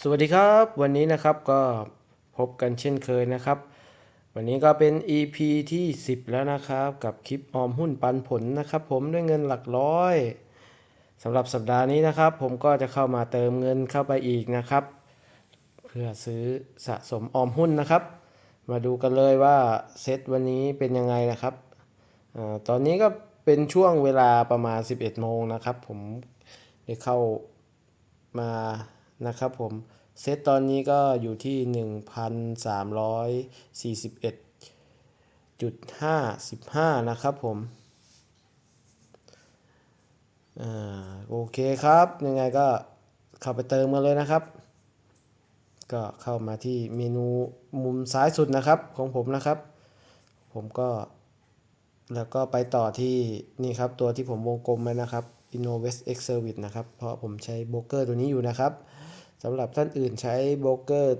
สวัสดีครับ วันนี้นะครับก็พบกันเช่นเคยนะครับ วันนี้ก็เป็น EP ที่ 10 แล้วนะครับ กับคลิปออมหุ้นปันผลนะครับ ผมด้วยเงินหลักร้อยสำหรับสัปดาห์นี้นะครับ ผมก็จะเข้ามาเติมเงินเข้าไปอีกนะครับ เพื่อซื้อสะสมออมหุ้นนะครับ มาดูกันเลยว่าเซตวันนี้เป็นยังไงนะครับอตอนนี้ก็เป็นช่วงเวลาประมาณ 11 โมงนะครับ ผมได้เข้ามา นะครับผมเซตตอนนี้ก็อยู่ที่ 1,341.55 นะครับผมอ่าโอเคครับ ยังไงก็เข้าไปเติมกันเลยนะครับ ก็เข้ามาที่เมนูมุมซ้ายสุดนะครับของผมนะครับ ผมก็แล้วก็ไปต่อที่นี่ครับตัวที่ผมวงกลมไว้นะครับ Innovest X Service นะครับ เพราะผมใช้โบรกเกอร์ตัวนี้อยู่นะครับ สำหรับท่านอื่นใช้โบรกเกอร์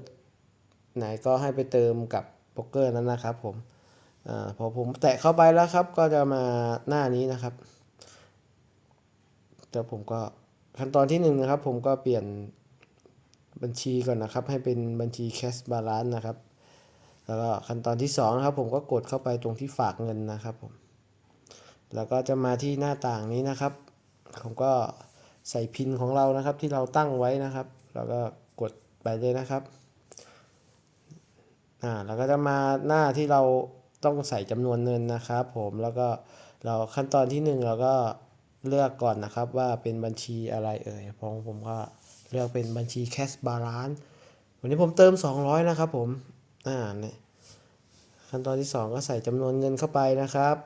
ไหนก็ให้ไปเติมกับโบรกเกอร์นั้นนะครับผมอพอผมแตะเข้าไปแล้วครับ ก็จะมาหน้านี้นะครับแต่ผมก็ขั้นตอนที่หนึ่งนะครับ ผมก็เปลี่ยนบัญชีก่อนนะครับ ให้เป็นบัญชี cash balance นะครับ แล้วก็ขั้นตอนที่2นะครับ ผมก็กดเข้าไปตรงที่ฝากเงินนะครับผมแล้วก็จะมาที่หน้าต่างนี้นะครับ ผมก็ใส่พินของเรานะครับที่เราตั้งไว้นะครับ แล้วก็กดไปเลยนะครับอ่าแล้วก็จะมาหน้าที่เราต้องใส่จำนวนเงินนะครับ ผมแล้วก็เราขั้นตอนที่หนึ่งเราก็เลือกก่อนนะครับว่าเป็นบัญชีอะไรเอ่ยของผมก็เลือกเป็นบัญชี cash balance วันนี้ผมเติม 200 นะครับผมอ่าเนี่ยขั้นตอนที่ 2 ก็ใส่จำนวนเงินเข้าไปนะครับ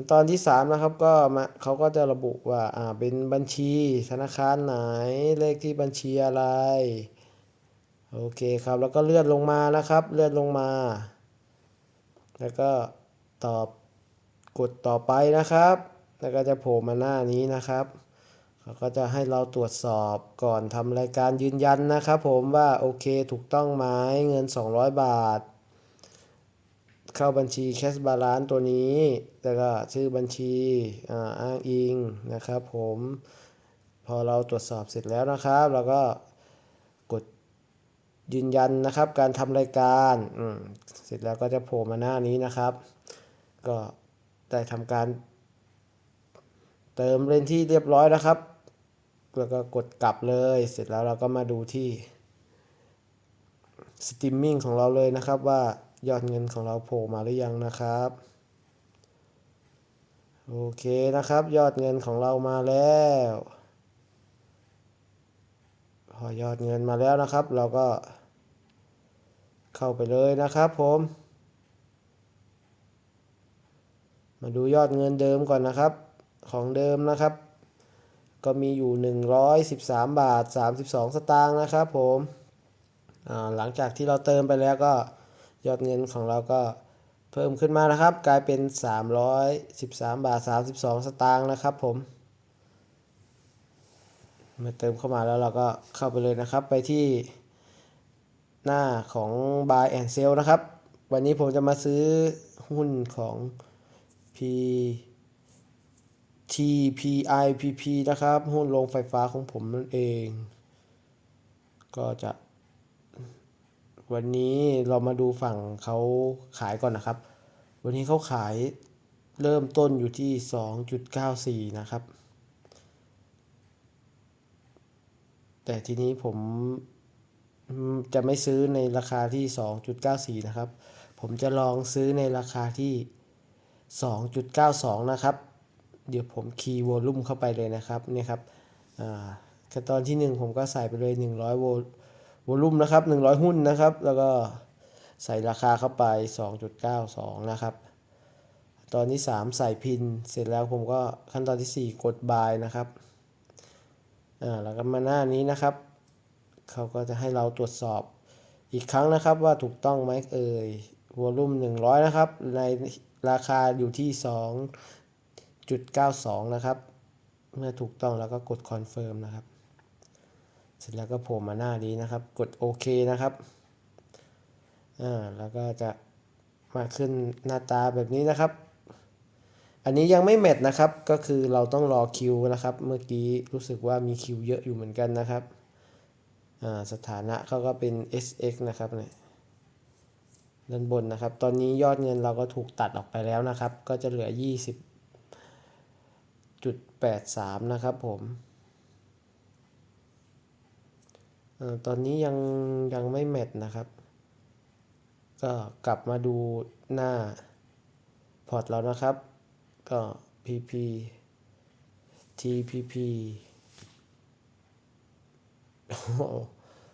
ขั้นตอนที่3นะครับก็มาเขาก็จะระบุว่าอ่าเป็นบัญชีธนาคารไหนเลขที่บัญชีอะไรโอเคครับแล้วก็เลื่อนลงมานะครับ เลื่อนลงมา แล้วก็ตอบกดต่อไปนะครับ แล้วก็จะโผล่มาหน้านี้นะครับเขาก็จะให้เราตรวจสอบก่อนทำรายการยืนยันนะครับ ผมว่าโอเคถูกต้องไหมเงิน 200 บาท เข้าบัญชี cash balance ตัวนี้ แล้วก็ชื่อบัญชีอ้างอิงนะครับผมพอเราตรวจสอบเสร็จแล้วนะครับ เราก็กดยืนยันนะครับการทำรายการเสร็จแล้วก็จะโผล่มาหน้านี้นะครับ ก็ได้ทำการ เติมเล่นที่เรียบร้อยนะครับ แล้วก็กดกลับเลย เสร็จแล้วเราก็มาดูที่สตรีมมิ่งของเราเลยนะครับว่า ยอดเงินของเราโผล่มาหรือยังนะครับ โอเคนะครับ ยอดเงินของเรามาแล้ว พอยอดเงินมาแล้วนะครับ เราก็ เข้าไปเลยนะครับผม มาดูยอดเงินเดิมก่อนนะครับ ของเดิมนะครับ ก็มีอยู่ 113 บาท 32 สตางค์นะครับผมหลังจากที่เราเติมไปแล้วก็ ยอดเงินของเราก็เพิ่มขึ้นมานะครับ กลายเป็น 313 บาท 32 สตางค์นะครับผมมาเติมเข้ามาแล้วเราก็เข้าไปเลยนะครับ ไปที่หน้าของ buy and sell นะครับ วันนี้ผมจะมาซื้อหุ้นของ P TPIPP นะครับ หุ้นโรงไฟฟ้าของผมนั่นเอง ก็จะ วันนี้เรามาดูฝั่งเขาขายก่อนนะครับ วันนี้เขาขายเริ่มต้นอยู่ที่ 2.94 นะครับ แต่ทีนี้ผมจะไม่ซื้อในราคาที่ 2.94 นะครับ ผมจะลองซื้อในราคาที่ 2.92 นะครับ เดี๋ยวผมคีย์วอลลุ่มเข้าไปเลยนะครับ นี่ครับขั้นตอนที่ 1 ผมก็ใส่ไปเลย 100 โวล วอลุ่มนะครับ 100 หุ้นนะครับ แล้วก็ใส่ราคาเข้าไป 2.92 นะครับ ตอนที่3ใส่พิน เสร็จแล้วผมก็ขั้นตอนที่ 4 กด buy นะครับ อ่า แล้วก็มาหน้านี้นะครับ เขาก็จะให้เราตรวจสอบอีกครั้งนะครับว่าถูกต้องไหมเอ่ยวอลลุ่ม100 นะครับ ในราคาอยู่ที่ 2.92 นะครับ เมื่อถูกต้องแล้วก็กดคอนเฟิร์มนะครับ เสร็จแล้วก็โผล่มาหน้านี้นะครับ กดโอเคนะครับอ่าแล้วก็จะมาขึ้นหน้าตาแบบนี้นะครับ อันนี้ยังไม่แมทนะครับ ก็คือเราต้องรอคิวนะครับ เมื่อกี้รู้สึกว่ามีคิวเยอะอยู่เหมือนกันนะครับอ่าสถานะเขาก็เป็น SX นะครับเนี่ยด้านบนนะครับ ตอนนี้ยอดเงินเราก็ถูกตัดออกไปแล้วนะครับ ก็จะเหลือ 20.83 นะครับผมเอ่อ ตอนนี้ยังยังไม่แมทนะครับ ก็กลับมาดูหน้าพอร์ตเรานะครับ ก็ PP TPP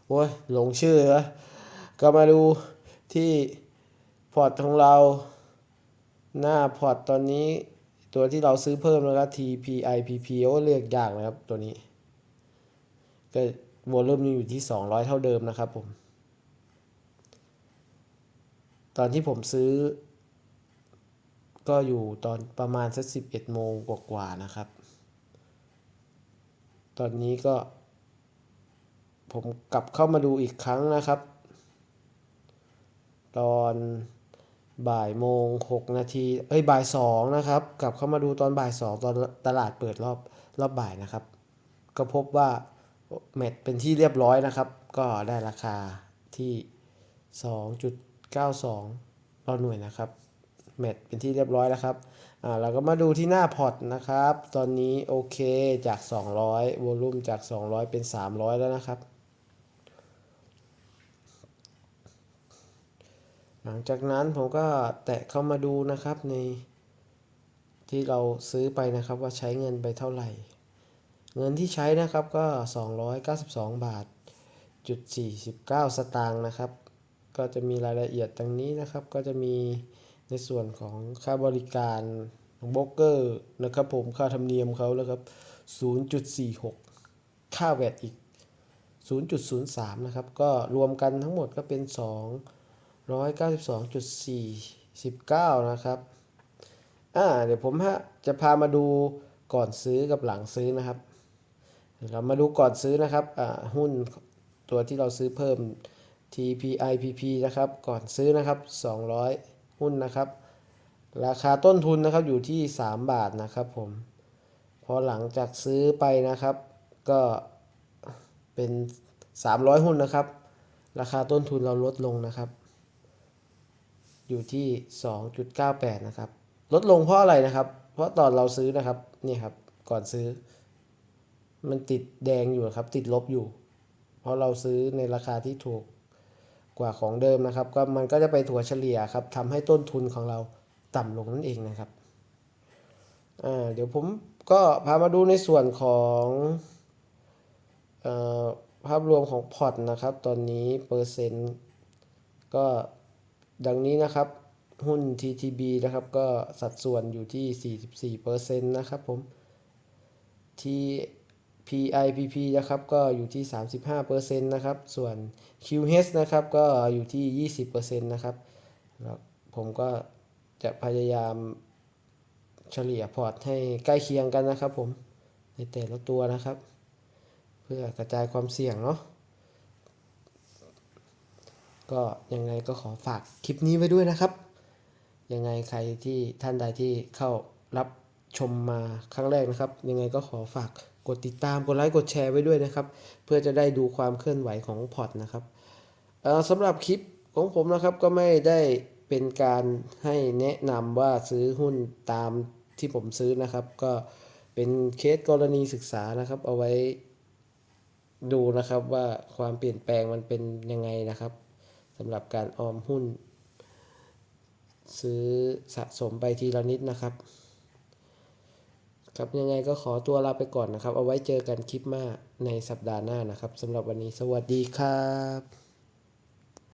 โอ้ยหลงชื่อเหรอก็มาดูที่พอร์ตของเราหน้าพอร์ตตอนนี้ตัวที่เราซื้อเพิ่มนะครับ TPIPP โอ้เรียกยากนะครับตัวนี้ ก็ วอลลุ่มยังอยู่ที่ 200 เท่าเดิมนะครับผม ตอนที่ผมซื้อ ก็อยู่ตอนประมาณสัก 11 โมงกว่าๆนะครับ ตอนนี้ก็ ผมกลับเข้ามาดูอีกครั้งนะครับ ตอนบ่ายโมงหกนาทีเอ้ยบ่ายสองนะครับ กลับเข้ามาดูตอนบ่ายสองตอนตลาดเปิดรอบรอบบ่ายนะครับ ก็พบว่า เม็ดเป็นที่เรียบร้อยนะครับ ก็ได้ราคาที่ 2.92ต่อหน่วยนะครับ เม็ดเป็นที่เรียบร้อยแล้วครับอ่าเราก็มาดูที่หน้าพอร์ตนะครับ ตอนนี้โอเคจาก 200วอลุ่มจาก 200 เป็น 300 แล้วนะครับ หลังจากนั้นผมก็แตะเข้ามาดูนะครับในที่เราซื้อไปนะครับว่าใช้เงินไปเท่าไหร่ เงินที่ใช้นะครับก็ 292 บาทจุด49 สตางค์นะครับ ก็จะมีรายละเอียดดังนี้นะครับ ก็จะมีในส่วนของค่าบริการของโบรกเกอร์นะครับผมค่าธรรมเนียมเขานะครับ 0.46 ค่าแวดอีก 0.03 นะครับ ก็รวมกันทั้งหมดก็เป็น 292.49 นะครับ อ่า เดี๋ยวผมฮะจะพามาดูก่อนซื้อกับหลังซื้อนะครับ เรามาดูก่อนซื้อนะครับหุ้นตัวที่เราซื้อเพิ่ม TPIPP นะครับ ก่อนซื้อนะครับ 200 หุ้นนะครับ ราคาต้นทุนนะครับอยู่ที่ 3 บาทนะครับผม พอหลังจากซื้อไปนะครับ ก็เป็น 300 หุ้นนะครับ ราคาต้นทุนเราลดลงนะครับ อยู่ที่ 2.98 นะครับ ลดลงเพราะอะไรนะครับ เพราะตอนเราซื้อนะครับ นี่ครับ ก่อนซื้อ มันติดแดงอยู่ครับ ติดลบอยู่ เพราะเราซื้อในราคาที่ถูกกว่าของเดิมนะครับ ก็มันก็จะไปถัวเฉลี่ยครับทำให้ต้นทุนของเราต่ำลงนั่นเองนะครับอ่าเดี๋ยวผมก็พามาดูในส่วนของอภาพรวมของพอร์ตนะครับ ตอนนี้เปอร์เซ็นต์ก็ดังนี้นะครับ หุ้น TTB นะครับก็สัดส่วนอยู่ที่ 44%นะครับผม pipp นะครับก็อยู่ที่ 35%นะครับ ส่วน QH นะครับก็อยู่ที่ 20%นะครับแล้วผมก็จะพยายามเฉลี่ยพอร์ตให้ใกล้เคียงกันนะครับผมในแต่ละตัวนะครับ เพื่อกระจายความเสี่ยงเนาะก็ยังไงก็ขอฝากคลิปนี้ไว้ด้วยนะครับ ยังไงใครที่ท่านใดที่เข้ารับชมมาครั้งแรกนะครับ ยังไงก็ขอฝาก กดติดตามกดไลค์กดแชร์ไว้ด้วยนะครับ เพื่อจะได้ดูความเคลื่อนไหวของพอร์ตนะครับสำหรับคลิปของผมนะครับก็ไม่ได้เป็นการให้แนะนำว่าซื้อหุ้นตามที่ผมซื้อนะครับ ก็เป็นเคสกรณีศึกษานะครับ เอาไว้ดูนะครับว่าความเปลี่ยนแปลงมันเป็นยังไงนะครับสำหรับการออมหุ้น ซื้อสะสมไปทีละนิดนะครับ ครับยังไงก็ขอตัวลาไปก่อนนะครับ เอาไว้เจอกันคลิปหน้าในสัปดาห์หน้านะครับสำหรับวันนี้สวัสดีครับ